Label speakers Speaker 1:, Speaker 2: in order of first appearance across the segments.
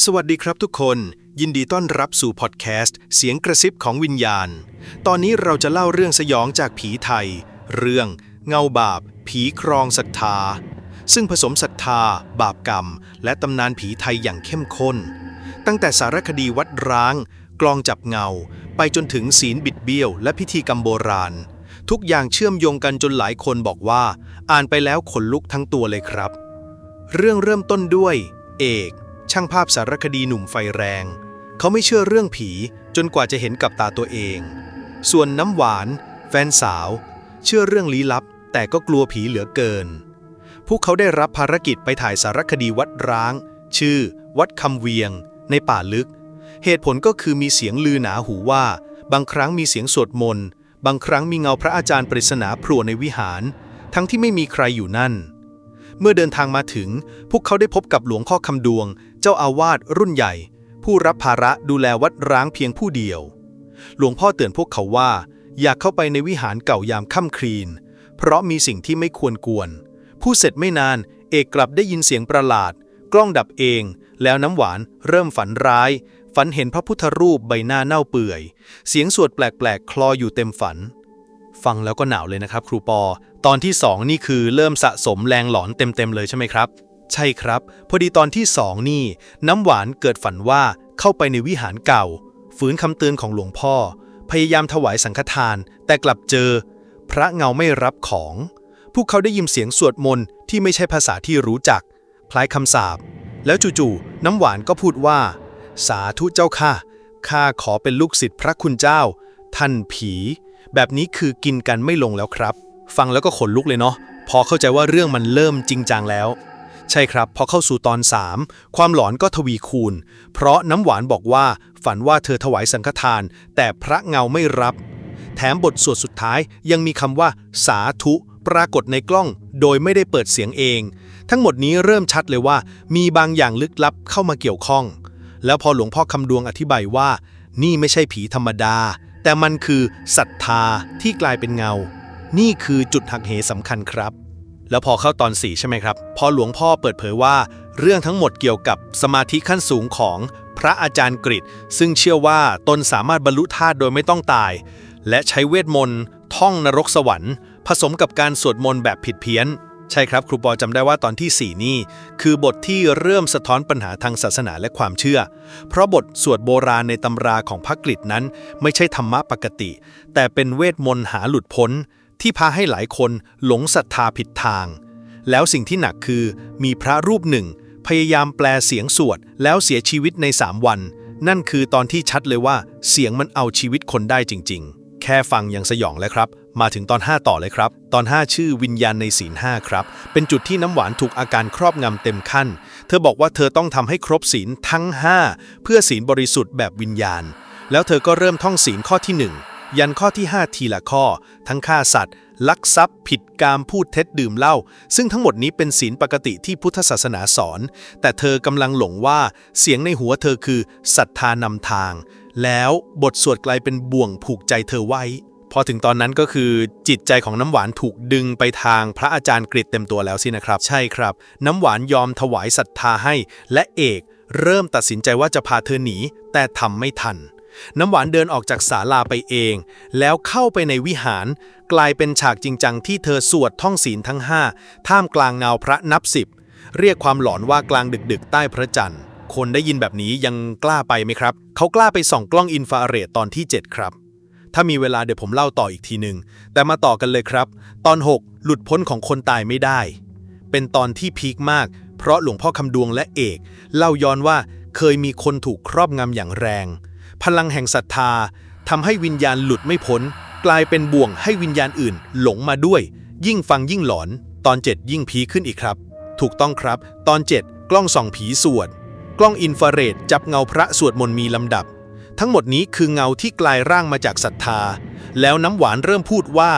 Speaker 1: สวัสดีครับทุกคน ยินดีต้อนรับสู่พอดแคสต์ เสียงกระซิบของวิญญาณ ตอนนี้เราจะเล่าเรื่องสยองจากผีไทย เรื่อง เงาบาป ผีครองศรัทธา ซึ่งผสมศรัทธา บาปกรรม และตำนานผีไทยอย่างเข้มข้น ตั้งแต่สารคดีวัดร้าง กลองจับเงา ไปจนถึงศีลบิดเบี้ยว และพิธีกรรมโบราณ ทุกอย่างเชื่อมโยงกันจนหลายคนบอกว่า อ่านไปแล้วขนลุกทั้งตัวเลยครับ เรื่องเริ่มต้นด้วย เอก ช่างภาพสารคดีหนุ่มไฟแรง เขาไม่เชื่อเรื่องผีจนกว่าจะเห็นกับตาตัวเอง ส่วนน้ำหวาน แฟนสาว เชื่อเรื่องลี้ลับ แต่ก็กลัวผีเหลือเกิน พวกเขาได้รับภารกิจไปถ่ายสารคดีวัดร้าง ชื่อ วัดคำเวียง ในป่าลึก เหตุผลก็คือมีเสียงลือหนาหูว่า บางครั้งมีเสียงสวดมนต์บางครั้งมีเงาพระอาจารย์ปริศนาโผล่ในวิหาร ทั้งที่ไม่มีใครอยู่นั่น เมื่อเดินทางมาถึง พวกเขาได้พบกับหลวงพ่อคำดวง เจ้าอาวาสรุ่นใหญ่ ผู้รับภาระดูแลวัดร้างเพียงผู้เดียว หลวงพ่อเตือนพวกเขาว่า อยากเข้าไปในวิหารเก่ายามค่ำครีนเพราะมีสิ่งที่ไม่ควรกวน ผู้เสร็จไม่นานเอกกลับได้ยินเสียงประหลาด กล้องดับเอง แล้วน้ำหวานเริ่มฝันร้าย ฝันเห็นพระพุทธรูปใบหน้าเน่าเปื่อย เสียงสวดแปลกๆ คลออยู่เต็มฝัน ฟังแล้วก็หนาวเลยนะครับครูปอ ตอนที่ 2 นี่คือเริ่มสะสมแรงหลอนเต็มๆเลยใช่ไหมครับ ใช่ครับ พอดีตอนที่ 2 นี่ น้ำหวานเกิดฝันว่าเข้าไปในวิหารเก่า ฝืนคำเตือนของหลวงพ่อ พยายามถวายสังฆทาน แต่กลับเจอ พระเงาไม่รับของ พวกเขาได้ยินเสียงสวดมนต์ที่ไม่ใช่ภาษาที่รู้จัก คล้ายคำสาปแล้วจู่ๆน้ำหวานก็พูดว่า สาธุเจ้าค่ะข้าขอเป็นลูกศิษย์พระคุณเจ้า ท่านผี แบบนี้คือกินกันไม่ลงแล้วครับ ฟังแล้วก็ขนลุกเลยเนาะ พอเข้าใจว่าเรื่องมันเริ่มจริงจังแล้ว ใช่ครับ พอเข้าสู่ตอน 3 ความหลอนก็ทวีคูณ เพราะน้ำหวานบอกว่า ฝันว่าเธอถวายสังฆทาน แต่พระเงาไม่รับ แถมบทสวดสุดท้ายยังมีคำว่า สาธุปรากฏในกล้องโดยไม่ได้เปิดเสียงเอง ทั้งหมดนี้เริ่มชัดเลยว่า มีบางอย่างลึกลับเข้ามาเกี่ยวข้อง แล้วพอหลวงพ่อคำดวงอธิบายว่า นี่ไม่ใช่ผีธรรมดา แต่มันคือศรัทธาที่กลายเป็นเงา นี่คือจุดหักเหสำคัญครับ แล้วพอเข้าตอน4ใช่ไหมครับ พอหลวงพ่อเปิดเผยว่า เรื่องทั้งหมดเกี่ยวกับสมาธิขั้นสูงของพระอาจารย์กฤษซึ่งเชื่อว่าตนสามารถบรรลุธาตุโดยไม่ต้องตาย และใช้เวทมนต์ท่องนรกสวรรค์ ผสมกับการสวดมนต์แบบผิดเพี้ยน ใช่ครับครูปอจำได้ว่าตอนที่ 4 นี่ คือบทที่เริ่มสะท้อนปัญหาทางศาสนาและความเชื่อ เพราะบทสวดโบราณในตำราของพระกฤษนั้น ไม่ใช่ธรรมะปกติ แต่เป็นเวทมนต์หาหลุดพ้น ที่พาให้หลายคนหลงศรัทธาผิดทาง แล้วสิ่งที่หนักคือมีพระรูปหนึ่ง พยายามแปลเสียงสวด แล้วเสียชีวิตใน 3 วัน นั่นคือตอนที่ชัดเลยว่า เสียงมันเอาชีวิตคนได้จริง ๆ แค่ฟังยังสยองแล้วครับ มาถึงตอน 5 ต่อเลยครับ ตอน 5 ชื่อวิญญาณในศีล5ครับ เป็นจุดที่น้ำหวานถูกอาการครอบงำเต็มขั้น เธอบอกว่าเธอต้องทำให้ครบศีลทั้ง 5 เพื่อศีลบริสุทธิ์แบบวิญญาณ แล้วเธอก็เริ่มท่องศีลข้อที่ 1 ยันข้อที่ 5 ทีละข้อ ทั้งฆ่าสัตว์ ลักทรัพย์ ผิดกามพูดเท็จดื่มเหล้าซึ่งทั้งหมดนี้เป็นศีลปกติที่พุทธศาสนาสอน แต่เธอกำลังหลงว่าเสียงในหัวเธอคือศรัทธานำทาง แล้วบทสวดกลายเป็นบ่วงผูกใจเธอไว้ พอถึงตอนนั้นก็คือจิตใจของน้ำหวานถูกดึงไปทางพระอาจารย์กฤษเต็มตัวแล้วสินะครับ ใช่ครับ น้ำหวานยอมถวายศรัทธาให้ และเอกเริ่มตัดสินใจว่าจะพาเธอหนี แต่ทำไม่ทัน น้ำหวานเดินออกจากศาลาไปเอง แล้วเข้าไปในวิหาร กลายเป็นฉากจริงจังที่เธอสวดท่องศีลทั้งห้าท่ามกลางเงาพระนับสิบเรียกความหลอนว่ากลางดึกๆ ใต้พระจันทร์ คนได้ยินแบบนี้ยังกล้าไปไหมครับ เขากล้าไปส่องกล้องอินฟราเรดตอนที่ 7 ครับ ถ้ามีเวลาเดี๋ยวผมเล่าต่ออีกทีหนึ่งแต่มาต่อกันเลยครับ ตอน 6 หลุดพ้นของคนตายไม่ได้ เป็นตอนที่พีคมาก เพราะหลวงพ่อคำดวงและเอก เล่าย้อนว่าเคยมีคนถูกครอบงำอย่างแรง พลังแห่งศรัทธาทำให้วิญญาณหลุดไม่พ้น กลายเป็นบ่วงให้วิญญาณอื่น หลงมาด้วย ยิ่งฟังยิ่งหลอน ตอน 7 ยิ่งพีขึ้นอีกครับ ถูกต้องครับ ตอน 7 กล้องส่องผีสวด กล้องอินฟราเรดจับเงาพระสวดมนต์มีลำดับ ทั้งหมดนี้คือเงาที่กลายร่างมาจากศรัทธา แล้วน้ำหวานเริ่มพูดว่า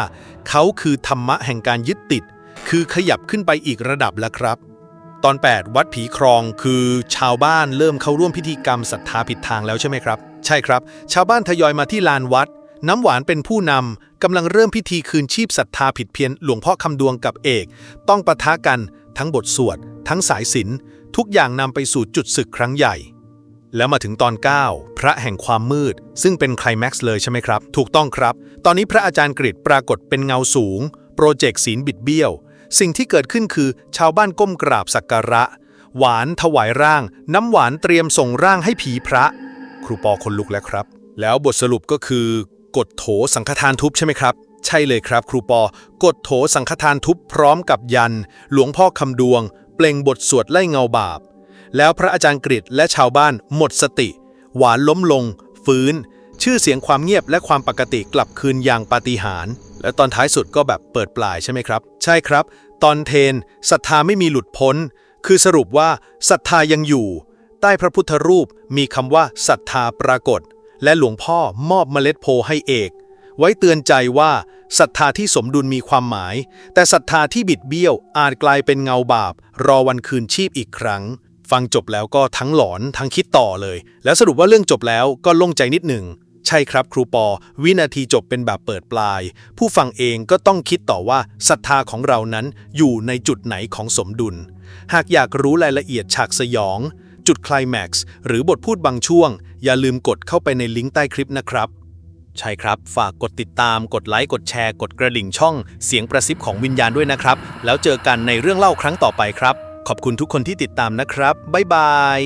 Speaker 1: เขาคือธรรมะแห่งการยึดติด คือขยับขึ้นไปอีกระดับแล้วครับ ตอน 8 วัดผีครองคือชาวบ้านเริ่มเข้าร่วมพิธีกรรมศรัทธาผิดทางแล้วใช่ไหมครับ ใช่ครับ ชาวบ้านทยอยมาที่ลานวัด น้ำหวานเป็นผู้นำกำลังเริ่มพิธีคืนชีพศรัทธาผิดเพี้ยนหลวงพ่อคำดวงกับเอก ต้องปะทะกัน ทั้งบทสวด ทั้งสายศิลทุกอย่างนำไปสู่จุดศึกครั้งใหญ่ แล้วมาถึงตอน 9 พระแห่งความมืด ซึ่งเป็นไคลแม็กซ์เลยใช่ไหมครับ ถูกต้องครับ ตอนนี้พระอาจารย์กฤษปรากฏเป็นเงาสูง โปรเจกต์ศีลบิดเบี้ยว สิ่งที่เกิดขึ้นคือชาวบ้านก้มกราบสักการะ หวานถวายร่าง น้ำหวานเตรียมส่งร่างให้ผีพระ ครูปอคนลุกแล้วครับ แล้วบทสรุปก็คือกดโถสังฆทานทุบใช่ไหมครับใช่เลยครับ ครูปอกดโถสังฆทานทุบพร้อมกับยัน หลวงพ่อคำดวง เปล่งบทสวดไล่เงาบาป แล้วพระอาจารย์กฤษและชาวบ้านหมดสติ หวานล้มลง ฟื้น ชื่อเสียงความเงียบและความปกติกลับคืนอย่างปาฏิหาริย์และตอนท้ายสุดก็แบบเปิดปลายใช่ไหมครับ ใช่ครับ ตอนเทนศรัทธาไม่มีหลุดพ้น คือสรุปว่าศรัทธายังอยู่ ใต้พระพุทธรูปมีคำว่าศรัทธาปรากฏ และหลวงพ่อมอบเมล็ดโพให้เอก ไว้เตือนใจว่าศรัทธาที่สมดุลมีความหมาย แต่ศรัทธาที่บิดเบี้ยวอาจกลายเป็นเงาบาป รอวันคืนชีพอีกครั้ง ฟังจบแล้วก็ทั้งหลอนทั้งคิดต่อเลย แล้วสรุปว่าเรื่องจบแล้วก็โล่งใจนิดหนึ่ง ใช่ครับครูปอ วินาทีจบเป็นแบบเปิดปลาย ผู้ฟังเองก็ต้องคิดต่อว่าศรัทธาของเรานั้นอยู่ในจุดไหนของสมดุล หากอยากรู้รายละเอียดฉากสยอง จุดคลแม็กซ์หรือบทพูดบางช่วง อย่าลืมกดเข้าไปในลิงก์ใต้คลิปนะครับ ใช่ครับ ฝากกดติดตาม กดไลค์กดแชร์ กดกระดิ่งช่อง เสียงประซิบของวิญญาณด้วยนะครับ แล้วเจอกันในเรื่องเล่าครั้งต่อไปครับ ขอบคุณทุกคนที่ติดตามนะครับ บ๊ายบาย